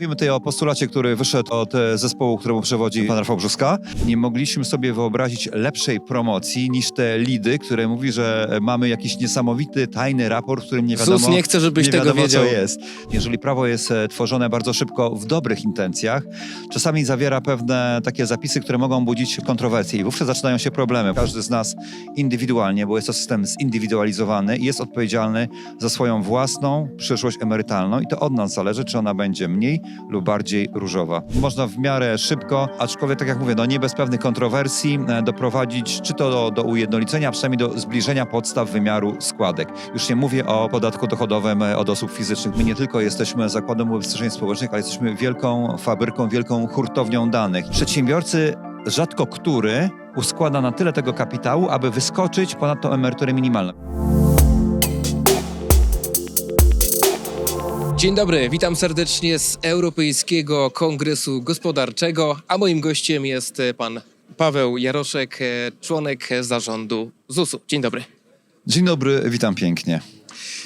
Mówimy tutaj o postulacie, który wyszedł od e, zespołu, któremu przewodzi pan Rafał Brzuska. Nie mogliśmy sobie wyobrazić lepszej promocji niż te lidy, które mówi, że mamy jakiś niesamowity, tajny raport, w którym nie wiadomo, Zus nie chce, żebyś nie tego wiadomo wiedział. co jest. Jeżeli prawo jest e, tworzone bardzo szybko w dobrych intencjach, czasami zawiera pewne takie zapisy, które mogą budzić kontrowersje i wówczas zaczynają się problemy. Każdy z nas indywidualnie, bo jest to system zindywidualizowany i jest odpowiedzialny za swoją własną przyszłość emerytalną i to od nas zależy, czy ona będzie mniej lub bardziej różowa. Można w miarę szybko, aczkolwiek tak jak mówię, no nie bez pewnych kontrowersji e, doprowadzić czy to do, do ujednolicenia, a przynajmniej do zbliżenia podstaw wymiaru składek. Już nie mówię o podatku dochodowym e, od osób fizycznych. My nie tylko jesteśmy Zakładem Ubezpieczeń Społecznych, ale jesteśmy wielką fabryką, wielką hurtownią danych. Przedsiębiorcy rzadko który uskłada na tyle tego kapitału, aby wyskoczyć ponad tą emeryturę minimalną. Dzień dobry, witam serdecznie z Europejskiego Kongresu Gospodarczego, a moim gościem jest e, pan Paweł Jaroszek, e, członek zarządu ZUS-u. Dzień dobry. Dzień dobry, witam pięknie.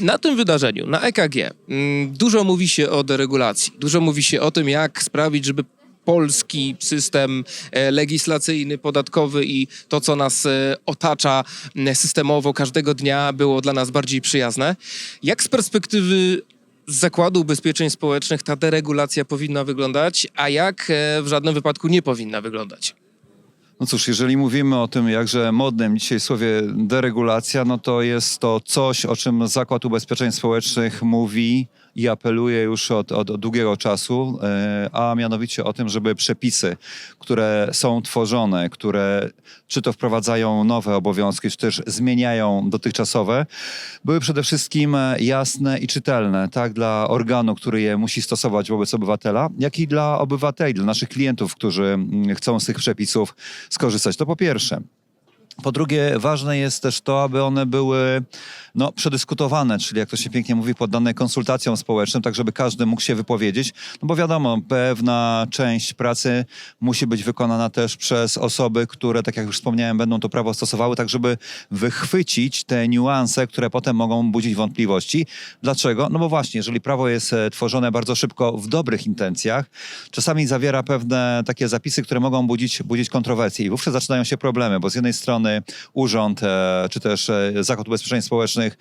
Na tym wydarzeniu, na EKG, mm, dużo mówi się o deregulacji. Dużo mówi się o tym, jak sprawić, żeby polski system e, legislacyjny, podatkowy i to, co nas e, otacza m, systemowo każdego dnia, było dla nas bardziej przyjazne. Jak z perspektywy Zakładu Ubezpieczeń Społecznych ta deregulacja powinna wyglądać, a jak e, w żadnym wypadku nie powinna wyglądać? No cóż, jeżeli mówimy o tym jakże modnym dzisiaj słowie deregulacja, no to jest to coś, o czym Zakład Ubezpieczeń Społecznych mówi i apeluje już od, od, od długiego czasu, e, a mianowicie o tym, żeby przepisy, które są tworzone, które czy to wprowadzają nowe obowiązki, czy też zmieniają dotychczasowe, były przede wszystkim e, jasne i czytelne, tak dla organu, który je musi stosować wobec obywatela, jak i dla obywateli, dla naszych klientów, którzy mm, chcą z tych przepisów skorzystać. To po pierwsze. Po drugie, ważne jest też to, aby one były no, przedyskutowane, czyli jak to się pięknie mówi, poddane konsultacjom społecznym, tak żeby każdy mógł się wypowiedzieć. No bo wiadomo, pewna część pracy musi być wykonana też przez osoby, które, tak jak już wspomniałem, będą to prawo stosowały, tak żeby wychwycić te niuanse, które potem mogą budzić wątpliwości. Dlaczego? No bo właśnie, jeżeli prawo jest e, tworzone bardzo szybko w dobrych intencjach, czasami zawiera pewne takie zapisy, które mogą budzić, budzić kontrowersje i wówczas zaczynają się problemy, bo z jednej strony urząd, e, czy też e, Zakład Ubezpieczeń Społecznych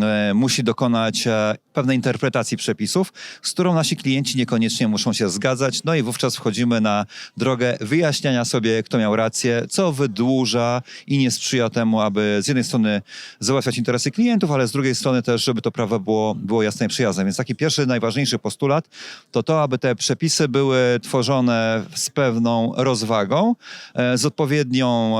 e, musi dokonać pewnej interpretacji przepisów, z którą nasi klienci niekoniecznie muszą się zgadzać, no i wówczas wchodzimy na drogę wyjaśniania sobie, kto miał rację, co wydłuża i nie sprzyja temu, aby z jednej strony załatwiać interesy klientów, ale z drugiej strony też, żeby to prawo było, było jasne i przyjazne. Więc taki pierwszy, najważniejszy postulat to to, aby te przepisy były tworzone z pewną rozwagą, z, odpowiednią,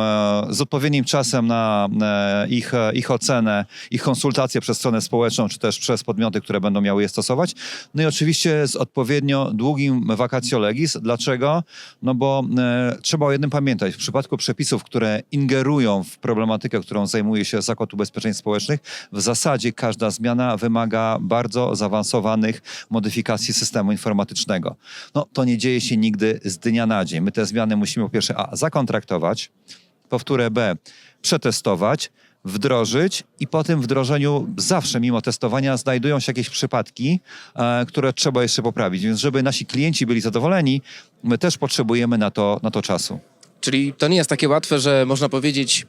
z odpowiednim czasem na e, ich, e, ich ocenę, ich konsultacje przez stronę społeczną, czy też przez podmioty, które będą miały je stosować. No i oczywiście z odpowiednio długim vacatio legis. Dlaczego? No bo e, trzeba o jednym pamiętać. W przypadku przepisów, które ingerują w problematykę, którą zajmuje się Zakład Ubezpieczeń Społecznych, w zasadzie każda zmiana wymaga bardzo zaawansowanych modyfikacji systemu informatycznego. No to nie dzieje się nigdy z dnia na dzień. My te zmiany musimy po pierwsze A zakontraktować, powtórę B przetestować, wdrożyć i po tym wdrożeniu zawsze mimo testowania znajdują się jakieś przypadki, e, które trzeba jeszcze poprawić. Więc żeby nasi klienci byli zadowoleni, my też potrzebujemy na to, na to czasu. Czyli to nie jest takie łatwe, że można powiedzieć,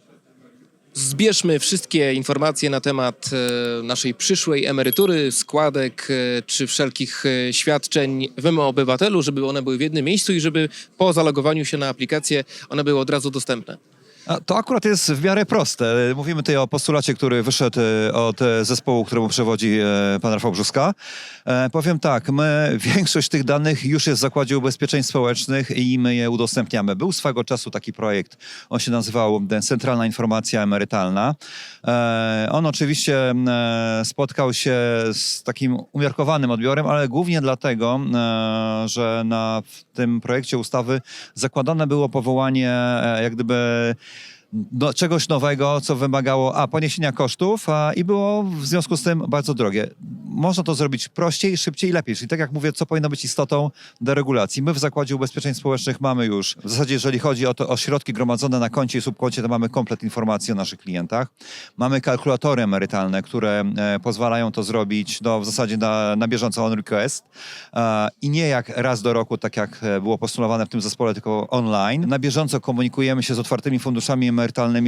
zbierzmy wszystkie informacje na temat e, naszej przyszłej emerytury, składek e, czy wszelkich e, świadczeń w obywatelu, żeby one były w jednym miejscu i żeby po zalogowaniu się na aplikację one były od razu dostępne. A To akurat jest w miarę proste. Mówimy tutaj o postulacie, który wyszedł e, od e, zespołu, któremu przewodzi e, pan Rafał Brzuska. Powiem tak, my większość tych danych już jest w Zakładzie Ubezpieczeń Społecznych i my je udostępniamy. Był swego czasu taki projekt, on się nazywał Centralna Informacja Emerytalna. On oczywiście spotkał się z takim umiarkowanym odbiorem, ale głównie dlatego, że na tym projekcie ustawy zakładane było powołanie jak gdyby do czegoś nowego, co wymagało a poniesienia kosztów a, i było w związku z tym bardzo drogie. Można to zrobić prościej, szybciej i lepiej. Czyli tak jak mówię, co powinno być istotą deregulacji. My w Zakładzie Ubezpieczeń Społecznych mamy już, w zasadzie jeżeli chodzi o, to, o środki gromadzone na koncie i subkoncie, to mamy komplet informacji o naszych klientach. Mamy kalkulatory emerytalne, które e, pozwalają to zrobić no, w zasadzie na, na bieżąco on request e, i nie jak raz do roku, tak jak e, było postulowane w tym zespole, tylko online. Na bieżąco komunikujemy się z otwartymi funduszami emerytalnymi,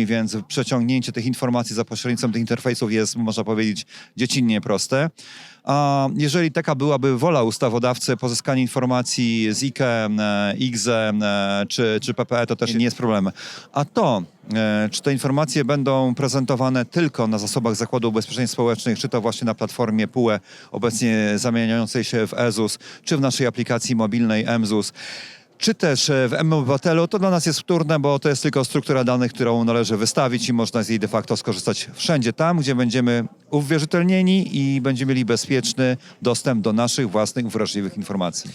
więc przeciągnięcie tych informacji za pośrednictwem tych interfejsów jest, można powiedzieć, dziecinnie proste. A jeżeli taka byłaby wola ustawodawcy, pozyskanie informacji z IKE, IGZE czy, czy PPE, to też nie jest problem. A to, e, czy te informacje będą prezentowane tylko na zasobach Zakładu Ubezpieczeń Społecznych, czy to właśnie na platformie PUE, obecnie zamieniającej się w EZUS, czy w naszej aplikacji mobilnej MZUS, czy też e, w M-Obywatelu, to dla nas jest wtórne, bo to jest tylko struktura danych, którą należy wystawić i można z jej de facto skorzystać wszędzie tam, gdzie będziemy uwierzytelnieni i będziemy mieli bezpieczny dostęp do naszych własnych wrażliwych informacji.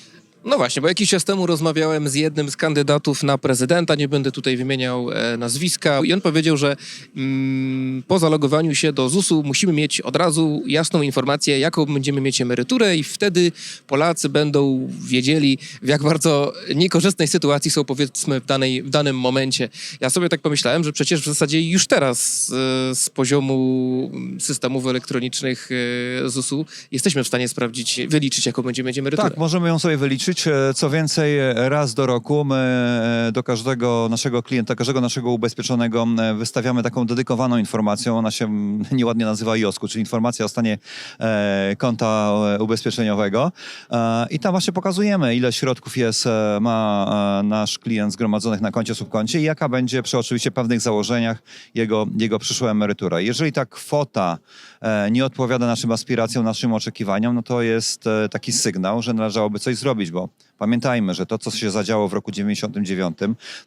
No właśnie, bo jakiś czas temu rozmawiałem z jednym z kandydatów na prezydenta, nie będę tutaj wymieniał e, nazwiska, i on powiedział, że mm, po zalogowaniu się do ZUS-u musimy mieć od razu jasną informację, jaką będziemy mieć emeryturę i wtedy Polacy będą wiedzieli, w jak bardzo niekorzystnej sytuacji są powiedzmy w, danej, w danym momencie. Ja sobie tak pomyślałem, że przecież w zasadzie już teraz e, z poziomu systemów elektronicznych e, ZUS-u jesteśmy w stanie sprawdzić, wyliczyć, jaką będziemy mieć emeryturę. Tak, możemy ją sobie wyliczyć. E, Co więcej, e, raz do roku my e, do każdego naszego klienta, każdego naszego ubezpieczonego wystawiamy taką dedykowaną informacją. Ona się nieładnie nazywa IOSKU, czyli informacja o stanie konta ubezpieczeniowego. I tam właśnie pokazujemy, ile środków jest, ma nasz klient zgromadzonych na koncie, subkoncie i jaka będzie przy oczywiście pewnych założeniach jego, jego przyszła emerytura. Jeżeli ta kwota nie odpowiada naszym aspiracjom, naszym oczekiwaniom, no to jest e, taki sygnał, że należałoby coś zrobić, bo pamiętajmy, że to, co się zadziało w roku 99,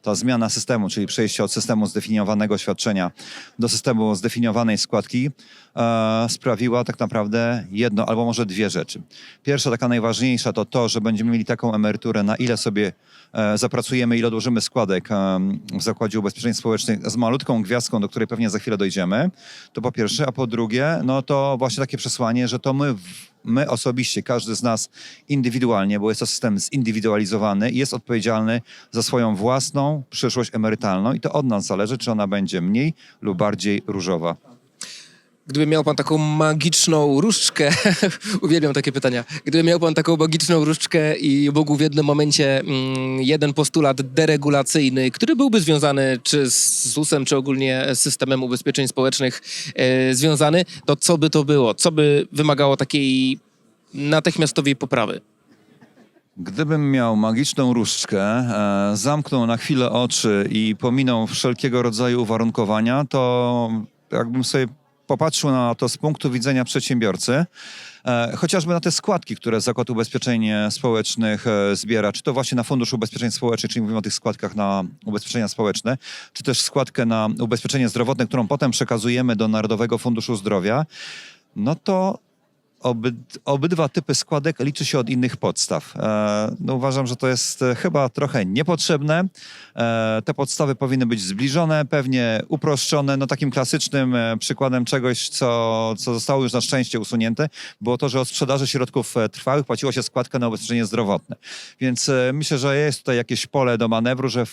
ta zmiana systemu, czyli przejście od systemu zdefiniowanego świadczenia do systemu zdefiniowanej składki, e, sprawiła tak naprawdę jedno albo może dwie rzeczy. Pierwsza, taka najważniejsza, to to, że będziemy mieli taką emeryturę, na ile sobie e, zapracujemy, ile odłożymy składek e, w Zakładzie Ubezpieczeń Społecznych z malutką gwiazdką, do której pewnie za chwilę dojdziemy. To po pierwsze, a po drugie, no to właśnie takie przesłanie, że to my, w- my osobiście, każdy z nas indywidualnie, bo jest to system zindywidualizowany, jest odpowiedzialny za swoją własną przyszłość emerytalną i to od nas zależy, czy ona będzie mniej lub bardziej różowa. Gdyby miał pan taką magiczną różdżkę, uwielbiam takie pytania, gdyby miał pan taką magiczną różdżkę i mógł w jednym momencie mm, jeden postulat deregulacyjny, który byłby związany czy z ZUS-em, czy ogólnie z systemem ubezpieczeń społecznych e, związany, to co by to było? Co by wymagało takiej natychmiastowej poprawy? Gdybym miał magiczną różdżkę, e, zamknął na chwilę oczy i pominął wszelkiego rodzaju uwarunkowania, to jakbym sobie popatrzył na to z punktu widzenia przedsiębiorcy, e, chociażby na te składki, które Zakład Ubezpieczeń Społecznych e, zbiera, czy to właśnie na Fundusz Ubezpieczeń Społecznych, czyli mówimy o tych składkach na ubezpieczenia społeczne, czy też składkę na ubezpieczenie zdrowotne, którą potem przekazujemy do Narodowego Funduszu Zdrowia, no to Obyd, obydwa typy składek liczy się od innych podstaw. E, no uważam, że to jest e, chyba trochę niepotrzebne. E, te podstawy powinny być zbliżone, pewnie uproszczone. No takim klasycznym przykładem czegoś, co, co zostało już na szczęście usunięte, było to, że od sprzedaży środków trwałych płaciło się składkę na ubezpieczenie zdrowotne. Więc myślę, że jest tutaj jakieś pole do manewru, że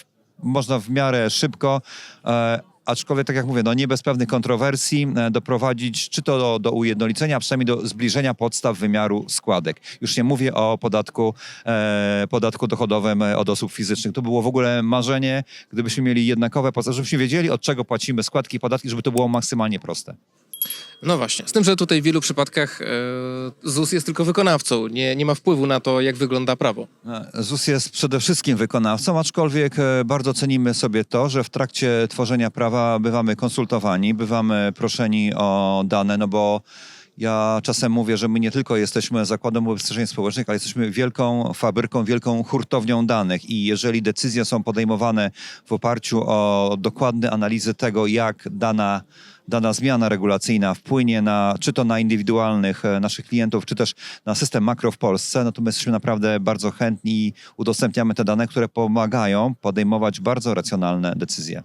można w miarę szybko aczkolwiek, tak jak mówię, no nie bez pewnych kontrowersji e, doprowadzić czy to do, do ujednolicenia, a przynajmniej do zbliżenia podstaw wymiaru składek. Już nie mówię o podatku, e, podatku dochodowym e, od osób fizycznych. To było w ogóle marzenie, gdybyśmy mieli jednakowe podstawy, żebyśmy wiedzieli, od czego płacimy składki i podatki, żeby to było maksymalnie proste. No właśnie, z tym, że tutaj w wielu przypadkach e, ZUS jest tylko wykonawcą, nie, nie ma wpływu na to, jak wygląda prawo. E, ZUS jest przede wszystkim wykonawcą, aczkolwiek e, bardzo cenimy sobie to, że w trakcie tworzenia prawa bywamy konsultowani, bywamy proszeni o dane, no bo ja czasem mówię, że my nie tylko jesteśmy Zakładem Ubezpieczeń Społecznych, ale jesteśmy wielką fabryką, wielką hurtownią danych i jeżeli decyzje są podejmowane w oparciu o dokładne analizy tego, jak dana dana zmiana regulacyjna wpłynie na, czy to na indywidualnych e, naszych klientów, czy też na system makro w Polsce, no to my jesteśmy naprawdę bardzo chętni i udostępniamy te dane, które pomagają podejmować bardzo racjonalne decyzje.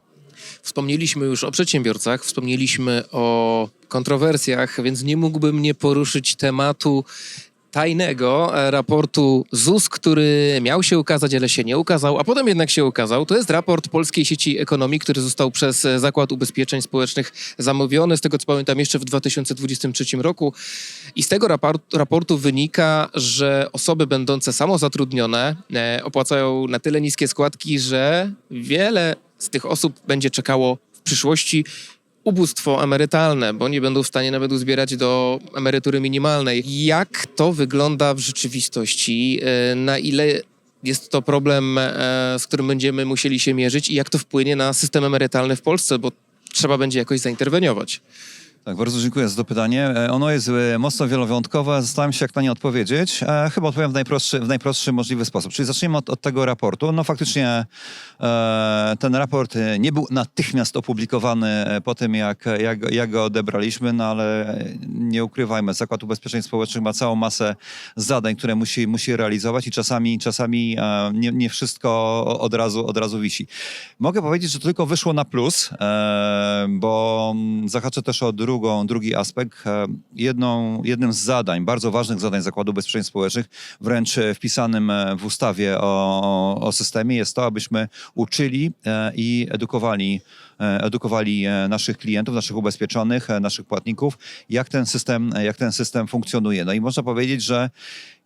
Wspomnieliśmy już o przedsiębiorcach, wspomnieliśmy o kontrowersjach, więc nie mógłbym nie poruszyć tematu tajnego e, raportu ZUS, który miał się ukazać, ale się nie ukazał, a potem jednak się ukazał. To jest raport Polskiej Sieci Ekonomii, który został przez e, Zakład Ubezpieczeń Społecznych zamówiony, z tego co pamiętam, jeszcze w 2023 roku. I z tego raport, raportu wynika, że osoby będące samozatrudnione e, opłacają na tyle niskie składki, że wiele z tych osób będzie czekało w przyszłości ubóstwo emerytalne, bo nie będą w stanie nawet uzbierać do emerytury minimalnej. Jak to wygląda w rzeczywistości? E, Na ile jest to problem, e, z którym będziemy musieli się mierzyć i jak to wpłynie na system emerytalny w Polsce, bo trzeba będzie jakoś zainterweniować. Tak, bardzo dziękuję za to pytanie. E, Ono jest e, mocno wielowyjątkowe. Zastanawiam się, jak na nie odpowiedzieć. E, chyba odpowiem w najprostszy, w najprostszy możliwy sposób. Czyli zacznijmy od, od tego raportu. No faktycznie ten raport nie był natychmiast opublikowany po tym, jak, jak, jak go odebraliśmy, no ale nie ukrywajmy, Zakład Ubezpieczeń Społecznych ma całą masę zadań, które musi, musi realizować i czasami, czasami nie, nie wszystko od razu, od razu wisi. Mogę powiedzieć, że tylko wyszło na plus, bo mm, zahaczę też o drugą, drugi aspekt. E, Jedną, jednym z zadań, bardzo ważnych zadań Zakładu Ubezpieczeń Społecznych, wręcz wpisanym e, w ustawie o, o systemie, jest to, abyśmy uczyli e, i edukowali edukowali naszych klientów, naszych ubezpieczonych, naszych płatników, jak ten system, jak ten system funkcjonuje. No i można powiedzieć, że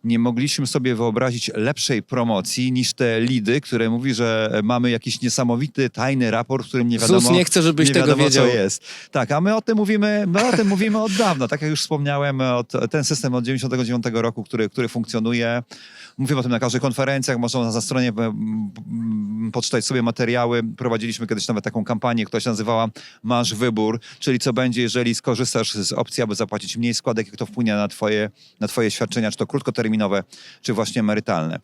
nie mogliśmy sobie wyobrazić lepszej promocji niż te lidy, które mówi, że mamy jakiś niesamowity, tajny raport, w którym nie wiadomo, ZUS nie chce, żebyś nie tego wiadomo, wiedział. co jest. Tak, a my o tym mówimy, my o tym mówimy od dawna. Tak jak już wspomniałem, od, ten system od 99 roku, który, który funkcjonuje. Mówimy o tym na każdych konferencjach, można na stronie m, m, poczytać sobie materiały. Prowadziliśmy kiedyś nawet taką kampanię, która się nazywała Masz wybór, czyli co będzie, jeżeli skorzystasz z opcji, aby zapłacić mniej składek, jak to wpłynie na twoje, na twoje świadczenia, czy to krótkoterminowe, czy właśnie emerytalne.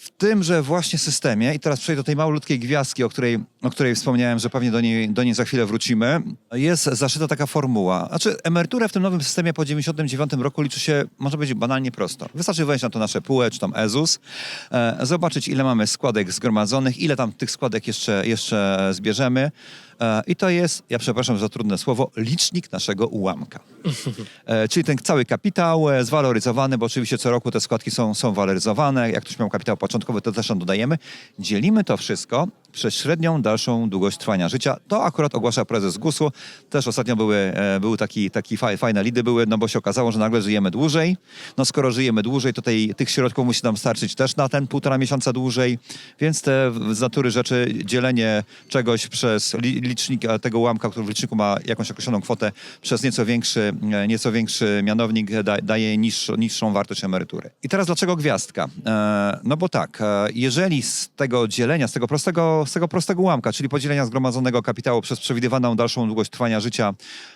W tymże właśnie systemie, i teraz przejdę do tej małutkiej gwiazdki, o której, o której wspomniałem, że pewnie do niej, do niej za chwilę wrócimy, jest zaszyta taka formuła. Znaczy, emeryturę w tym nowym systemie po 99 roku liczy się, może być banalnie prosto. Wystarczy wejść na to nasze PUE, czy tam EZUS, e, zobaczyć, ile mamy składek zgromadzonych, ile tam tych składek jeszcze, jeszcze zbierzemy. E, I to jest, ja przepraszam za trudne słowo, licznik naszego ułamka. E, czyli ten cały kapitał e, zwaloryzowany, bo oczywiście co roku te składki są, są waloryzowane. Jak ktoś miał kapitał początkowy, to też tam dodajemy. Dzielimy to wszystko przez średnią dalszą długość trwania życia. To akurat ogłasza prezes GUS-u. Też ostatnio były, e, taki, taki faj, fajne lidy, były, no bo się okazało, że nagle żyjemy dłużej. No skoro żyjemy dłużej, to tej, tych środków musi nam starczyć też na ten półtora miesiąca dłużej. Więc te z natury rzeczy dzielenie czegoś przez li, licznik tego ułamka, który w liczniku ma jakąś określoną kwotę, przez nieco większy, e, nieco większy mianownik da, daje niższą, niższą wartość emerytury. I teraz dlaczego gwiazdka? E, no bo tak, e, jeżeli z tego dzielenia, z tego prostego, z tego prostego ułamka, czyli podzielenia zgromadzonego kapitału przez przewidywaną dalszą długość trwania życia,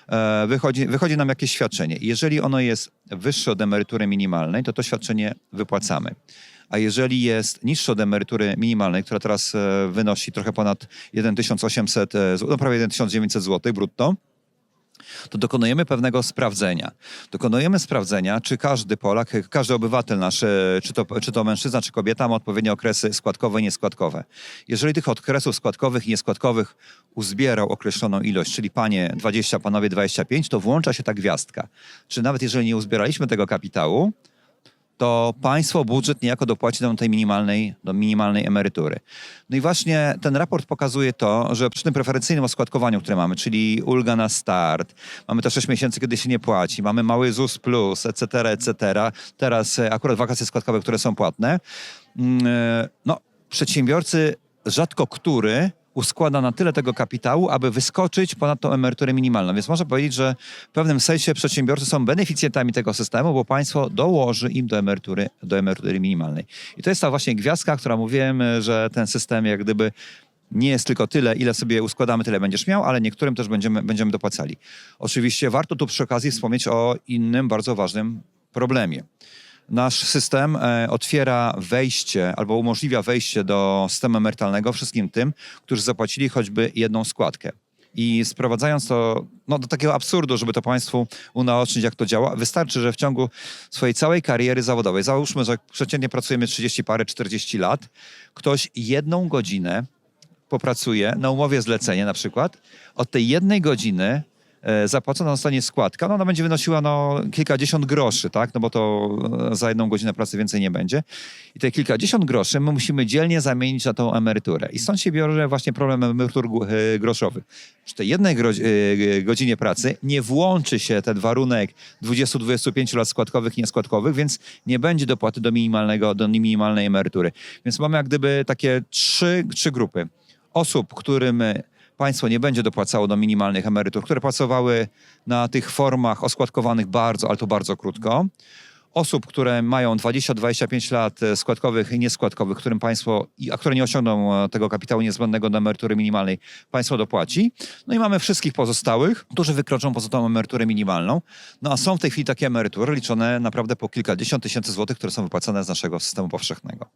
e, wychodzi, wychodzi nam jakieś świadczenie. Jeżeli ono jest wyższe od emerytury minimalnej, to to świadczenie wypłacamy. A jeżeli jest niższe od emerytury minimalnej, która teraz e, wynosi trochę ponad 1800, e, no prawie 1900 zł brutto, to dokonujemy pewnego sprawdzenia. Dokonujemy sprawdzenia, czy każdy Polak, każdy obywatel nasz, e, czy to, czy to mężczyzna, czy kobieta, ma odpowiednie okresy składkowe i nieskładkowe. Jeżeli tych okresów składkowych i nieskładkowych uzbierał określoną ilość, czyli panie 20, panowie 25, to włącza się ta gwiazdka. Czy nawet jeżeli nie uzbieraliśmy tego kapitału, to państwo, budżet niejako dopłaci do tej minimalnej, do minimalnej emerytury. No i właśnie ten raport pokazuje to, że przy tym preferencyjnym oskładkowaniu, które mamy, czyli ulga na start, mamy te 6 miesięcy, kiedy się nie płaci, mamy mały ZUS plus, etc., etc., teraz e, akurat wakacje składkowe, które są płatne, mm, e, no przedsiębiorcy rzadko który uskłada na tyle tego kapitału, aby wyskoczyć ponad tą emeryturę minimalną. Więc można powiedzieć, że w pewnym sensie przedsiębiorcy są beneficjentami tego systemu, bo państwo dołoży im do emerytury, do emerytury minimalnej. I to jest ta właśnie gwiazdka, która mówiłem, że ten system jak gdyby nie jest tylko tyle, ile sobie uskładamy, tyle będziesz miał, ale niektórym też będziemy, będziemy dopłacali. Oczywiście warto tu przy okazji wspomnieć o innym bardzo ważnym problemie nasz system e, otwiera wejście albo umożliwia wejście do systemu emerytalnego wszystkim tym, którzy zapłacili choćby jedną składkę. I sprowadzając to no, do takiego absurdu, żeby to Państwu unaocznić, jak to działa, wystarczy, że w ciągu swojej całej kariery zawodowej, załóżmy, że przeciętnie pracujemy 30 parę, 40 lat, ktoś jedną godzinę popracuje na umowie zlecenie na przykład, od tej jednej godziny zapłacona zostanie składka, no ona będzie wynosiła no, kilkadziesiąt groszy, tak? no bo to e, za jedną godzinę pracy więcej nie będzie. I te kilkadziesiąt groszy my musimy dzielnie zamienić na tą emeryturę. I stąd się bierze właśnie problem emerytur e, groszowych. Przy tej jednej e, godzinie pracy nie włączy się ten warunek 20-25 lat składkowych i nieskładkowych, więc nie będzie dopłaty do minimalnego, do minimalnej emerytury. Więc mamy jak gdyby takie trzy, trzy grupy osób, którym państwo nie będzie dopłacało do minimalnych emerytur, które pracowały na tych formach oskładkowanych bardzo, ale to bardzo krótko. Osób, które mają 20-25 lat e, składkowych i nieskładkowych, którym państwo, a które nie osiągną e, tego kapitału niezbędnego do emerytury minimalnej, państwo dopłaci. No i mamy wszystkich pozostałych, którzy wykroczą poza tą emeryturę minimalną. No a są w tej chwili takie emerytury liczone naprawdę po kilkadziesiąt tysięcy złotych, które są wypłacane z naszego systemu powszechnego.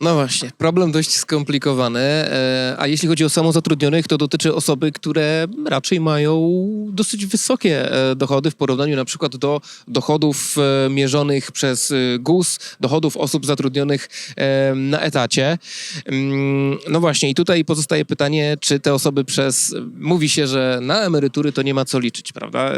No właśnie, problem dość skomplikowany, e, a jeśli chodzi o samozatrudnionych, to dotyczy osoby, które raczej mają dosyć wysokie e, dochody w porównaniu na przykład do dochodów e, mierzonych przez GUS, dochodów osób zatrudnionych na etacie. Mm, No właśnie, i tutaj pozostaje pytanie, czy te osoby przez... Mówi się, że na emerytury to nie ma co liczyć, prawda?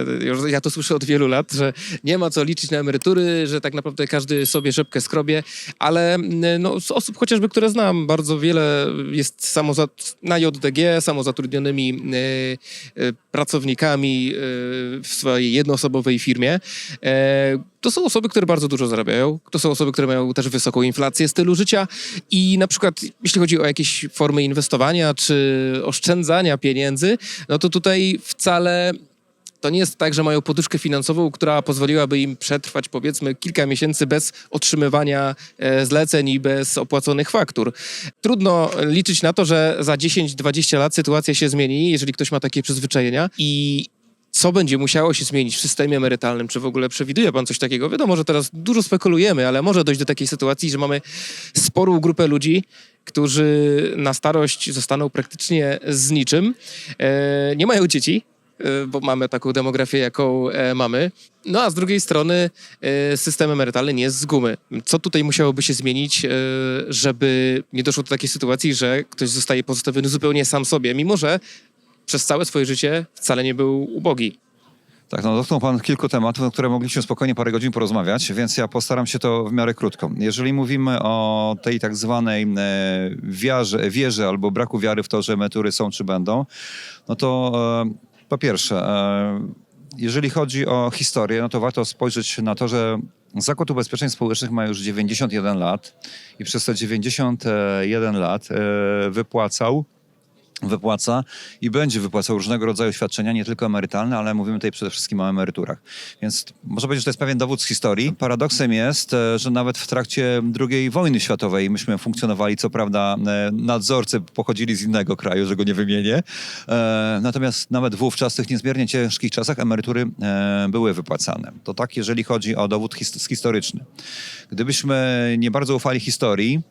Ja to słyszę od wielu lat, że nie ma co liczyć na emerytury, że tak naprawdę każdy sobie rzepkę skrobie, ale mm, no, z osób chociażby, które znam, bardzo wiele jest samozat- na JDG samozatrudnionymi e, pracownikami e, w swojej jednoosobowej firmie. To są osoby, które bardzo dużo zarabiają. To są osoby, które mają też wysoką inflację stylu życia i na przykład jeśli chodzi o jakieś formy inwestowania czy oszczędzania pieniędzy, no to tutaj wcale to nie jest tak, że mają poduszkę finansową, która pozwoliłaby im przetrwać powiedzmy kilka miesięcy bez otrzymywania e, zleceń i bez opłaconych faktur. Trudno liczyć na to, że za 10-20 lat sytuacja się zmieni, jeżeli ktoś ma takie przyzwyczajenia i co będzie musiało się zmienić w systemie emerytalnym? Czy w ogóle przewiduje pan coś takiego? Wiadomo, że teraz dużo spekulujemy, ale może dojść do takiej sytuacji, że mamy sporą grupę ludzi, którzy na starość zostaną praktycznie z niczym, e, nie mają dzieci, bo mamy taką demografię, jaką e, mamy. No a z drugiej strony e, system emerytalny nie jest z gumy. Co tutaj musiałoby się zmienić, e, żeby nie doszło do takiej sytuacji, że ktoś zostaje pozostawiony zupełnie sam sobie, mimo że przez całe swoje życie wcale nie był ubogi. Tak, no dotknął Pan kilku tematów, na które mogliśmy spokojnie parę godzin porozmawiać, więc ja postaram się to w miarę krótko. Jeżeli mówimy o tej tak zwanej e, wiarze, wierze albo braku wiary w to, że emerytury są czy będą, no to e, po pierwsze, e, jeżeli chodzi o historię, no to warto spojrzeć na to, że Zakład Ubezpieczeń Społecznych ma już 91 lat i przez te 91 lat e, wypłacał wypłaca i będzie wypłacał różnego rodzaju świadczenia, nie tylko emerytalne, ale mówimy tutaj przede wszystkim o emeryturach. Więc można powiedzieć, że to jest pewien dowód z historii. Paradoksem jest, e, że nawet w trakcie II wojny światowej myśmy funkcjonowali, co prawda e, nadzorcy pochodzili z innego kraju, że go nie wymienię, e, natomiast nawet wówczas w tych niezmiernie ciężkich czasach emerytury były wypłacane. To tak, jeżeli chodzi o dowód his- historyczny. Gdybyśmy nie bardzo ufali historii,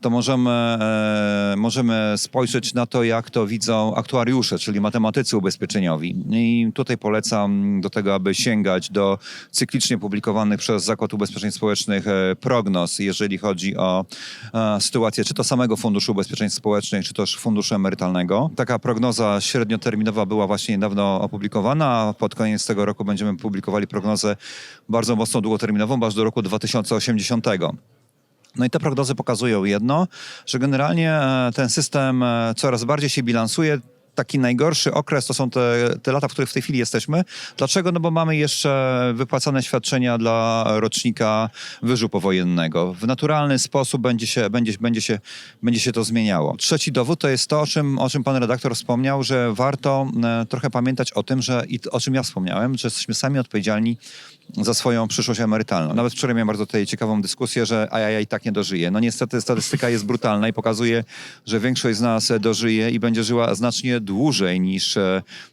to możemy, e, możemy spojrzeć na to, jak to widzą aktuariusze, czyli matematycy ubezpieczeniowi. I tutaj polecam do tego, aby sięgać do cyklicznie publikowanych przez Zakład Ubezpieczeń Społecznych e, prognoz, jeżeli chodzi o e, sytuację czy to samego Funduszu Ubezpieczeń Społecznych, czy też Funduszu Emerytalnego. Taka prognoza średnioterminowa była właśnie niedawno opublikowana, a pod koniec tego roku będziemy publikowali prognozę bardzo mocno długoterminową, aż do roku 2080. No i te prognozy pokazują jedno, że generalnie e, ten system e, coraz bardziej się bilansuje. Taki najgorszy okres to są te, te lata, w których w tej chwili jesteśmy. Dlaczego? No bo mamy jeszcze wypłacane świadczenia dla rocznika wyżu powojennego. W naturalny sposób będzie się, będzie, będzie się, będzie się to zmieniało. Trzeci dowód to jest to, o czym, o czym pan redaktor wspomniał, że warto e, trochę pamiętać o tym, że i o czym ja wspomniałem, że jesteśmy sami odpowiedzialni za swoją przyszłość emerytalną. Nawet wczoraj miałem bardzo tutaj ciekawą dyskusję, że a ja, ja i tak nie dożyję. No niestety statystyka jest brutalna i pokazuje, że większość z nas dożyje i będzie żyła znacznie dłużej niż,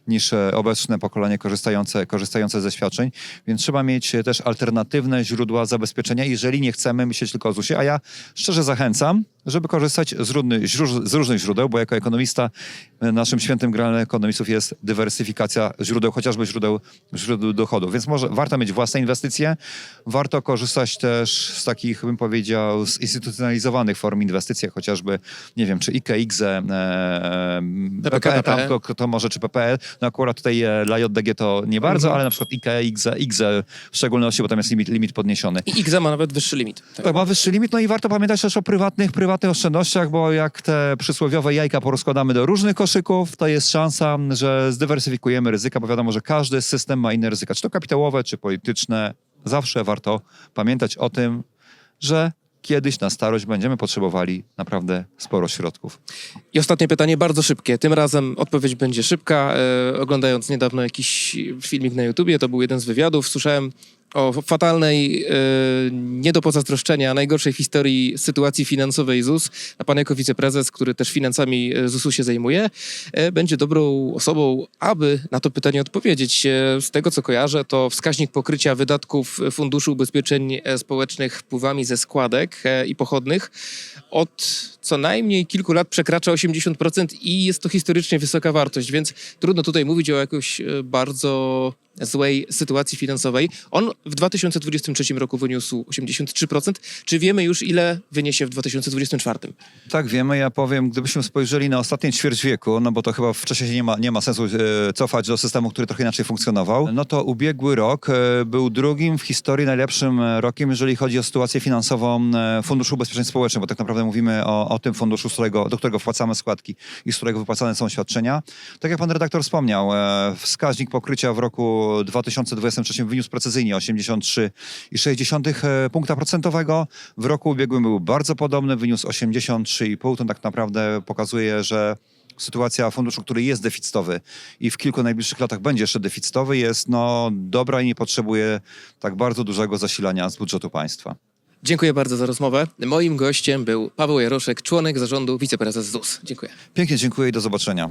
niż obecne pokolenie korzystające, korzystające ze świadczeń, więc trzeba mieć też alternatywne źródła zabezpieczenia, jeżeli nie chcemy myśleć tylko o ZUS-ie, a ja szczerze zachęcam, żeby korzystać z, z różnych źródeł, bo jako ekonomista e, naszym świętym gralem ekonomistów jest dywersyfikacja źródeł, chociażby źródeł, źródeł dochodu. Więc może warto mieć własne inwestycje, warto korzystać też z takich, bym powiedział, zinstytucjonalizowanych form inwestycji, chociażby, nie wiem, czy IKE, IGZE, e, PPE, tam kto może, czy PPL. No akurat tutaj e, dla JDG to nie bardzo, ale na przykład IKE, IGZE, IGZE w szczególności, bo tam jest limit, limit podniesiony. I IGZE ma nawet wyższy limit. Tak. Tak, ma wyższy limit, no i warto pamiętać też o prywatnych, prywatnych oszczędnościach, bo jak te przysłowiowe jajka porozkładamy do różnych koszyków, to jest szansa, że zdywersyfikujemy ryzyka, bo wiadomo, że każdy system ma inne ryzyka, czy to kapitałowe, czy polityczne. Zawsze warto pamiętać o tym, że kiedyś na starość będziemy potrzebowali naprawdę sporo środków. I ostatnie pytanie, bardzo szybkie. Tym razem odpowiedź będzie szybka. E, oglądając niedawno jakiś filmik na YouTubie, to był jeden z wywiadów, słyszałem o fatalnej, e, nie do pozazdroszczenia, najgorszej historii sytuacji finansowej ZUS. A pan jako wiceprezes, który też finansami e, ZUS-u się zajmuje, e, będzie dobrą osobą, aby na to pytanie odpowiedzieć. E, z tego, co kojarzę, to wskaźnik pokrycia wydatków Funduszu Ubezpieczeń e, Społecznych wpływami ze składek e, i pochodnych od co najmniej kilku lat przekracza 80% i jest to historycznie wysoka wartość, więc trudno tutaj mówić o jakiejś e, bardzo złej sytuacji finansowej. On w 2023 roku wyniósł 83%. Czy wiemy już, ile wyniesie w 2024? Tak wiemy, ja powiem, gdybyśmy spojrzeli na ostatnie ćwierć wieku, no bo to chyba wcześniej nie ma, nie ma sensu e, cofać do systemu, który trochę inaczej funkcjonował, no to ubiegły rok e, był drugim w historii najlepszym rokiem, jeżeli chodzi o sytuację finansową e, Funduszu Ubezpieczeń Społecznych, bo tak naprawdę mówimy o, o tym funduszu, którego, do którego wpłacamy składki i z którego wypłacane są świadczenia. Tak jak pan redaktor wspomniał, e, wskaźnik pokrycia w roku 2023 wyniósł precyzyjnie 83,6 e, punkta procentowego. W roku ubiegłym był bardzo podobny, wyniósł 83,5. To tak naprawdę pokazuje, że sytuacja funduszu, który jest deficytowy i w kilku najbliższych latach będzie jeszcze deficytowy, jest no, dobra i nie potrzebuje tak bardzo dużego zasilania z budżetu państwa. Dziękuję bardzo za rozmowę. Moim gościem był Paweł Jaroszek, członek zarządu, wiceprezes ZUS. Dziękuję. Pięknie dziękuję i do zobaczenia.